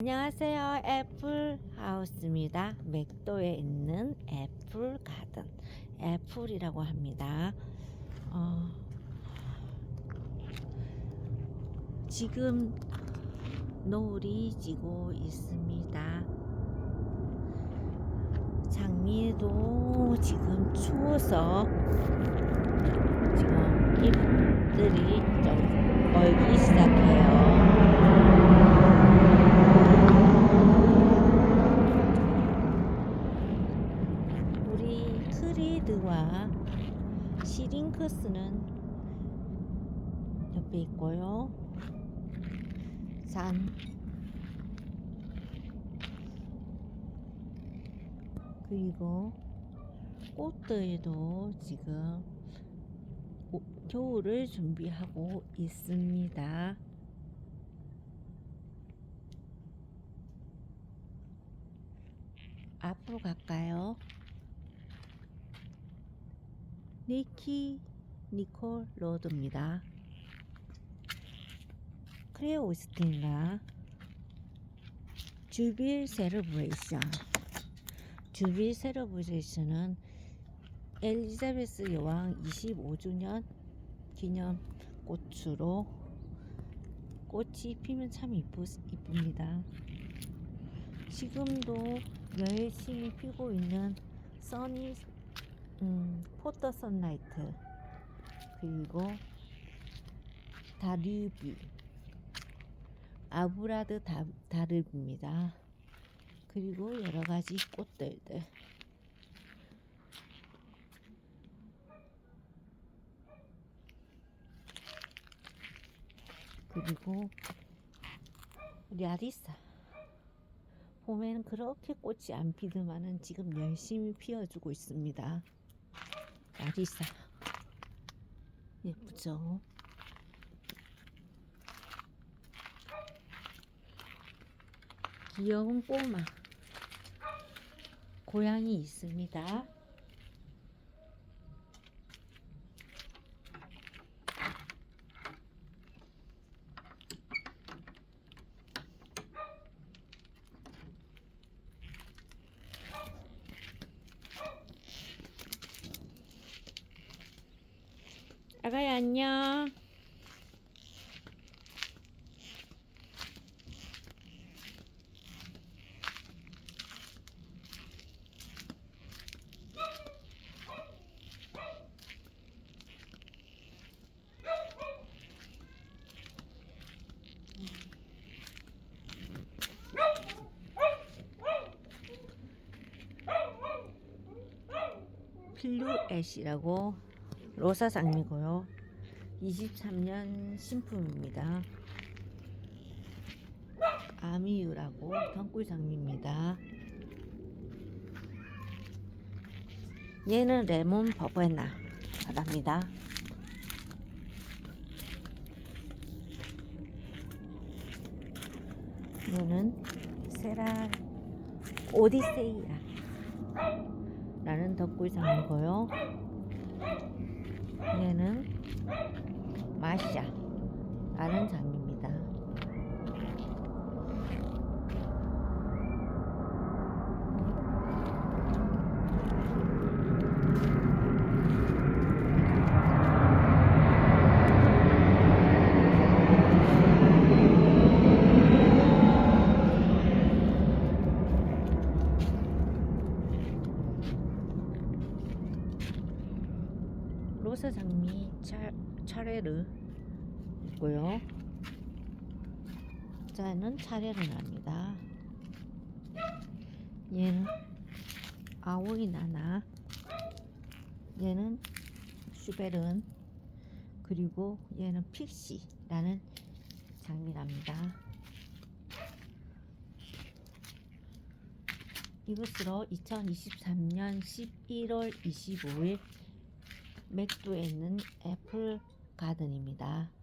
안녕하세요. 애플 하우스입니다. 맥도에 있는 애플 가든. 애플이라고 합니다. 어, 지금 노을이 지고 있습니다. 장미도 지금 추워서 지금 잎들이 좀 얼기 시작해요. 우리 크리드와 시링크스는 옆에 있고요. 산 그리고 꽃들도 지금 오- 겨울을 준비하고 있습니다. 앞으로 갈까요? 니키 니콜 로드입니다. 크레오 오스틴과 주빌 세러브레이션 주빌 세러브레이션은 엘리자베스 여왕 25주년 기념 꽃으로 꽃이 피면 참 이쁘, 이쁩니다. 지금도 열심히 피고 있는 써니 음, 포터 선라이트 그리고 다류비 아브라드 다, 다릅입니다. 그리고 여러 가지 꽃들들 그리고 아리사 봄에는 그렇게 꽃이 안 피더만은 지금 열심히 피어주고 있습니다. 아리사 예쁘죠? 귀여운 꼬마 고양이 있습니다. 아가야 안녕. 필루 애쉬라고 로사 장미고요. 23년 신품입니다. 아미유라고 덩굴 장미입니다. 얘는 레몬 버버나 바랍니다. 얘는 세라 오디세이야 라는 덕굴 장미고요. 얘는 마샤 라는 장미입니다. 로사 장미 차, 차레르 있고요. 자는 차레르 납니다. 얘는 아오이 나나 얘는 슈베른 그리고 얘는 픽시라는 장미랍니다. 이것으로 2023년 11월 25일 맥도에 있는 애플 가든입니다.